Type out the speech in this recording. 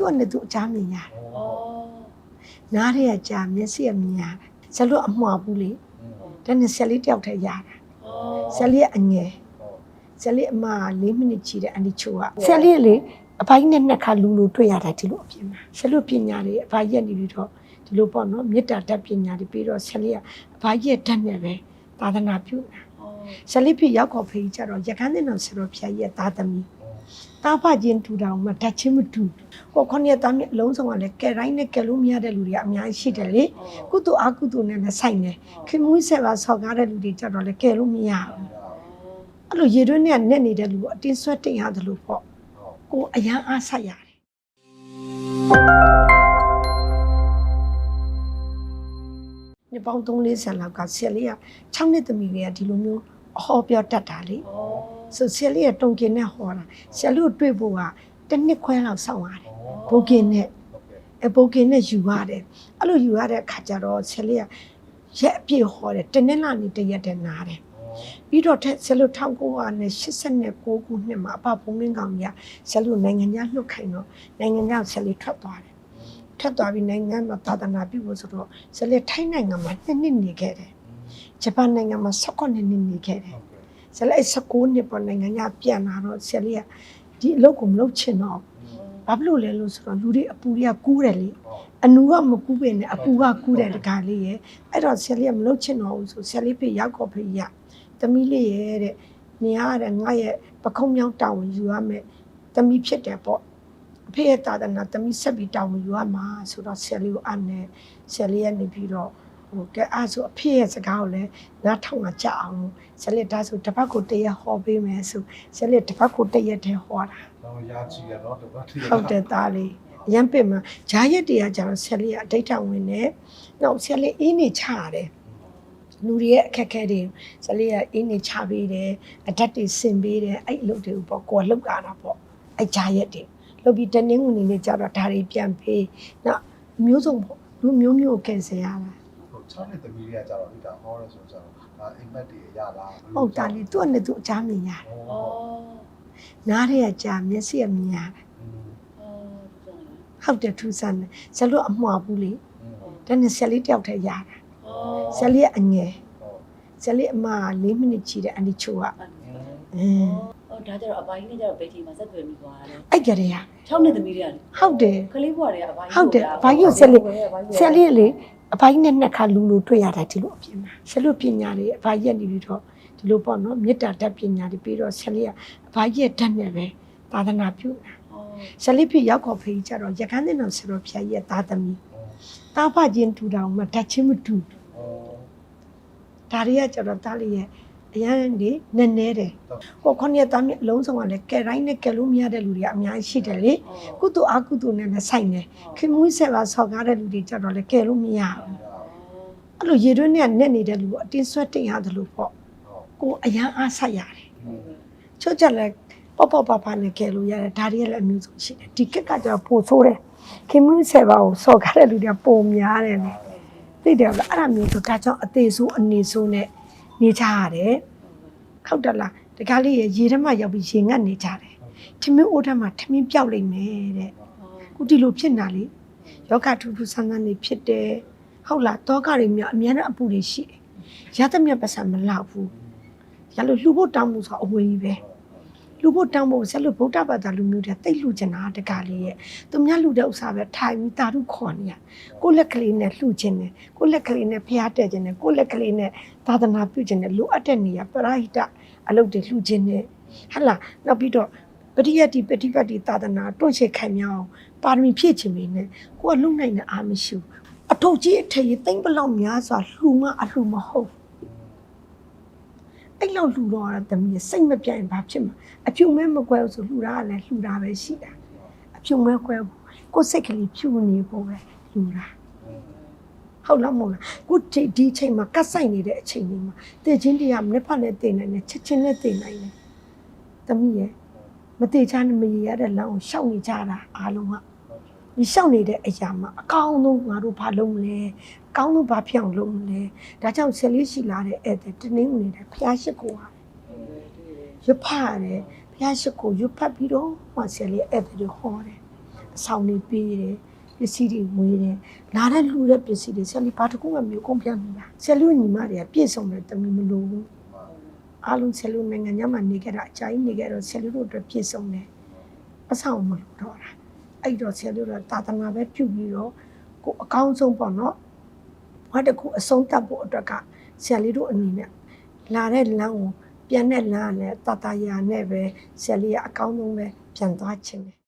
သူ့အနေနဲ့သူအချားမြင်ရတယ်ဩနားရဲကကြာမျက်စိကမြင်ရတယ်ဇလွတ်အမှားဘူးလေဒါနဲ့ဆက်လေးတယောက်တည်းရတာဩဆက်လေးကအငယ်ဆက်လေးအမ၄မိနစ်ချီတဲ့အန်ဒီချိုကဆက်လေးလေအပိုင်းနဲ့နှစ်ခါလူလူတွေ့ရတာဒီလိုအပြင်မှာဆက်လို့ပညာတွေအပိုင်းရက်နေပြီးတော့ဒီလိုပေါ့နော်မေတ္တာတတ်ပညာတွေပြီးတော့ဆက်လေးကအပိုင်းရက်တတ်နေပဲသာသနာပြုတာဩဆက်လေးဖြစ်ရောက်ခေါ်ဖေးကြတော့ရခန်းတဲ့တော်ဆရာတော်ဖျားရဲ့သားသမီး တာဖချင်းတူတောင်မှတတ်ချင်းမတူဟိုခொနည်းသားမြအလုံးစုံကလည်းကဲတိုင်းနဲ့ကဲလို့မရတဲ့လူတွေကအများကြီးရှိတယ်လေကုသိုလ်အကုသိုလ်နဲ့လည်းဆိုင်တယ်ခင်မွေးဆက်ပါဆောက်ကားတဲ့လူတွေကြတော့လည်းကဲလို့မရဘူးအဲ့လိုရေတွင်းနဲ့နက်နေတဲ့လူကိုအတင်းဆွဲတင်ရတယ်လို့ပေါ့ကိုအရန်အားဆက်ရတယ်ညပေါင်း340လောက်ကဆယ်လေးက6နှစ်သမီးတွေကဒီလိုမျိုးအ ဟောပြောတတ်တာလေဩဆိုဆယ်လေးကတုံကင်နဲ့ဟောတာဆယ်လေးကိုတွေ့ဖို့ကတစ်နှစ်ခွဲလောက်စောင့်ရတယ်ဘိုကင်နဲ့အပိုကင်နဲ့ယူရတယ်အဲ့လိုယူရတဲ့အခါကျတော့ဆယ်လေးကရက်အပြည့်ဟောတယ်တနေ့လာနေတရက်တည်းနားတယ်ပြီးတော့ထက်ဆယ်လို့1989ခုနှစ်မှာအဖဘုံမင်းကောင်ကြီးကဆယ်လို့နိုင်ငံခြားလွတ်ခိုင်းတော့နိုင်ငံခြားဆယ်လေးထွက်သွားတယ်ထွက်သွားပြီးနိုင်ငံမှာသာသနာပြုဖို့ဆိုတော့ဆယ်လေးထိုင်းနိုင်ငံမှာနှစ်နှစ်နေခဲ့တယ် ဂျပန်နိုင်ငံမှာ19နှစ်နေခဲ့တယ်ဆယ်လေး19နှစ်ပေါ်နိုင်ငံခြားပြန်လာတော့ဆယ်လေးကဒီအလုပ်ကိုမလုပ်ချင်တော့ဘူးဘာဖြစ်လို့လဲလို့ဆိုတော့လူတွေအပူတွေကကူးတယ်လေအနူကမကူးပင်နဲ့အပူကကူးတယ်တကားလေးရဲ့အဲ့တော့ဆယ်လေးကမလုပ်ချင်တော့ဘူးဆိုဆယ်လေးဖေရောက်ကောဖေးရသမီးလေးရဲ့တဲ့နေရတဲ့ငါရဲ့ပခုံးမြောင်းတောင်းယူရမယ်သမီးဖြစ်တယ်ပေါ့အဖေရဲ့တာသနာသမီးဆက်ပြီးတောင်းယူရမှာဆိုတော့ဆယ်လေးကိုအနဲ့ဆယ်လေးကနေပြီးတော့ ဟိုကဲအဲ့ဆိုအဖေရဲ့စကားကိုလည်းနားထောင်ကြကြအောင်ဆယ်လေးဒါဆိုတစ်ပတ်ကိုတရက်ဟောပေးမယ်ဆိုဆယ်လေးတစ်ပတ်ကိုတရက်တည်းဟောတာတော့ရာချီရတော့တပတ်တည်းဟုတ်တယ်သားလေးအရန်ပင်မှာဂျာရက်တွေကကျတော့ဆက်လေးကအဋိဋ္ဌဝင်နေနောက်ဆက်လေးအင်းနေချရတယ်လူတွေရဲ့အခက်အခဲတွေဆက်လေးကအင်းနေချပေးတယ်အဓာတ်တွေဆင်ပေးတယ်အဲ့အလုပ်တွေကိုပေါ့ကိုယ်ကလှုပ်လာတာပေါ့အဲ့ဂျာရက်တွေလှုပ်ပြီးတနင်္ဂနွေနေ့ကျတော့ဒါတွေပြန်ပေးနောက်မျိုးစုံပေါ့လူမျိုးမျိုးကိုကင်ဆယ်ရတာ ဟို6နှစ်သမီးတွေကကြတော့ဒီကဟောရဲဆိုကြတော့ဒါအိမ်မက်တွေရလားဟုတ်တာလေသူ့အနေနဲ့သူအချားမြင်ရတယ်ဩနားရဲကကြာမျက်စိကမြင်ရတယ်ဩဟုတ်တယ်ထူးဆန်းတယ်ဇလို့အမှားဘူးလေဒါနဲ့ဆက်လေးတယောက်တည်းရတာဩဇလေးကအငယ်ဇလေးအမ၄မိနစ်ချီတဲ့အန်ဒီချိုက အင်းဩဒါကြတော့အပိုင်းနဲ့ကြတော့ဘယ်ချိန်မှာဆက်သွယ်မိသွားတာလဲအဲ့ကြရ6နှစ်သမီးတွေကလေဟုတ်တယ်ကလေးဘွားတွေကအပိုင်းဟုတ်တယ်အပိုင်းကိုဆက်လေးဆက်လေးလေအပိုင်းနဲ့နှစ်ခါလူလူတွေ့ရတာဒီလိုအပြင်မှာဆက်လို့ပညာတွေအပိုင်းရက်နေပြီးတော့ဒီလိုပေါ့နော်မေတ္တာတတ်ပညာတွေပြီးတော့ဆက်လေးကအပိုင်းရက်တတ်နေပဲသာသနာပြုတာဩဆက်လေးဖြစ်ရောက်ခေါ်ဖေးကြတော့ရခန်းတဲ့တော်ဆရာတော်ဖျားရဲ့သားသမီးတာဖချင်းတူတောင်မှတတ်ချင်းမတူဘူးဒါတွေကကျတော့တားလေးရဲ့ အရန်နေနည်းနည်းတယ်ဟိုခொနည်းသားမြအလုံးစုံကလည်းကဲတိုင်းနဲ့ကဲလို့မရတဲ့လူတွေကအများကြီးရှိတယ်လေကုသိုလ်အကုသိုလ်နဲ့လည်းဆိုင်တယ်ခင်မွေးဆက်ပါဆောက်ကားတဲ့လူတွေကြတော့လည်းကဲလို့မရဘူးအဲ့လိုရေတွင်းနဲ့နက်နေတဲ့လူကိုအတင်းဆွဲတင်ရတယ်လို့ပေါ့ကိုအရန်အားဆက်ရတယ်ချွတ်ချက်လည်းပေါ့ပေါ့ပါပါနဲ့ကဲလို့ရတယ်ဒါတွေကလည်းအမျိုးစုံရှိတယ်ဒီကက်ကကျတော့ပိုဆိုးတယ်ခင်မွေးဆက်ပါကိုဆောက်ကားတဲ့လူတွေကပုံများတယ်လေသိတယ်လားအဲ့ဒါမျိုးဆိုဒါကြောင့်အသေးဆိုးအနေဆိုးနဲ့ နေကြရတယ်ဟုတ်တယ်လားတကားလေးရေထဲမှာရောက်ပြီးရေငတ်နေကြတယ်ထမင်းအိုးထဲမှာထမင်းပြောက်လိမ့်မယ်တဲ့ခုဒီလိုဖြစ်နေတာလေယောဂထူးထူးဆန်းဆန်းနေဖြစ်တယ်ဟုတ်လားတောကတွေမြအများနဲ့အပူတွေရှိတယ်ရသမျက်ပတ်စံမလောက်ဘူးရလို့လှူဖို့တောင်းမှုဆိုအဝေးကြီးပဲ လှူဖို့တောင်းဖို့ဆက်လို့ဗုဒ္ဓဘာသာလူမျိုးတွေတိတ်လှူချင်တာတကားလေးရဲ့သူများလှူတဲ့ဥစ္စာပဲထိုင်ပြီးတာရုခေါ်နေရကိုယ့်လက်ကလေးနဲ့လှူခြင်းနဲ့ကိုယ့်လက်ကလေးနဲ့ဖျားတဲ့ခြင်းနဲ့ကိုယ့်လက်ကလေးနဲ့သာသနာပြုခြင်းနဲ့လိုအပ်တဲ့နေရာပရိဟိတအလုပ်တွေလှူခြင်းနဲ့ဟဟလားနောက်ပြီးတော့ပရိယတ်တိပฏิပတ်တိသာသနာတွန့်ရှေခိုင်မြောင်းပါရမီဖြည့်ခြင်းပဲနဲ့ကိုကလုံနိုင်တဲ့အားမရှိဘူးအထုပ်ကြီးအထည်ကြီးတိမ့်ပလောက်များစွာလှူမအလှူမဟုတ်ဘူး အဲ့လောက်လှူတော့ရတဲ့မြေစိတ်မပြတ်ရင်ဘာဖြစ်မှာအဖြူမဲမကွဲဘူးဆိုလှူတာကလည်းလှူတာပဲရှိတာအဖြူမဲကွဲဘူးကိုယ်စိတ်ကလေးဖြူနေဖို့ပဲလှူတာဟုတ်လားမဟုတ်လားကိုဒီဒီအချိန်မှာကတ်ဆိုင်နေတဲ့အချိန်လေးမှာတည်ချင်းတရားမနေ့ဖက်နဲ့တည်နိုင်တယ်ချက်ချင်းနဲ့တည်နိုင်တယ်တမီးရဲ့မတည်ချနဲ့မရရတဲ့လမ်းကိုရှောက်နေကြတာအားလုံးကဒီရှောက်နေတဲ့အရာမှာအကောင်းဆုံးငါတို့ဘာလုပ်မလဲအ ကောင်းဆုံးဘာဖြစ်အောင်လုပ်မလဲဒါကြောင့်ဆက်လေးရှိလာတဲ့ဧည့်သည်တနင်္ဂနွေနေ့ဖျားရှိခိုးရတယ်ရွတ်ဖတ်ရတယ်ဖျားရှိခိုးရွတ်ဖတ်ပြီးတော့မှဆက်လေးဧည့်သည်တွေဟောတယ်အအဆောင်တွေပေးတယ်ပစ္စည်းတွေဝေးတယ်လာတဲ့လူတဲ့ပစ္စည်းတွေဆယ်လီဘာတစ်ခုမှမျိုးကုန်ပြတ်နေတာဆယ်လူညီမတွေကပြည့်စုံတယ်တမီမလို့ဘူးအားလုံးဆယ်လူနိုင်ငံညမှာနေခဲ့တာအကြိုင်းနေခဲ့တော့ဆယ်လူတို့အတွက်ပြည့်စုံတယ်အဆောင်မလို့တော့တာအဲ့တော့ဆယ်လူတို့တာသနာပဲပြုပြီးတော့ကိုအကောင်းဆုံးပေါ့နော် ဘာတစ်ခုအဆုံးတတ်ဖို့အတွက်ကဆယ်လေးတို့အနေနဲ့လာတဲ့လမ်းကိုပြန်တဲ့လမ်းကလည်းတတရာနဲ့ပဲဆယ်လေးကအကောင်းဆုံးပဲပြန်သွားခြင်းတယ်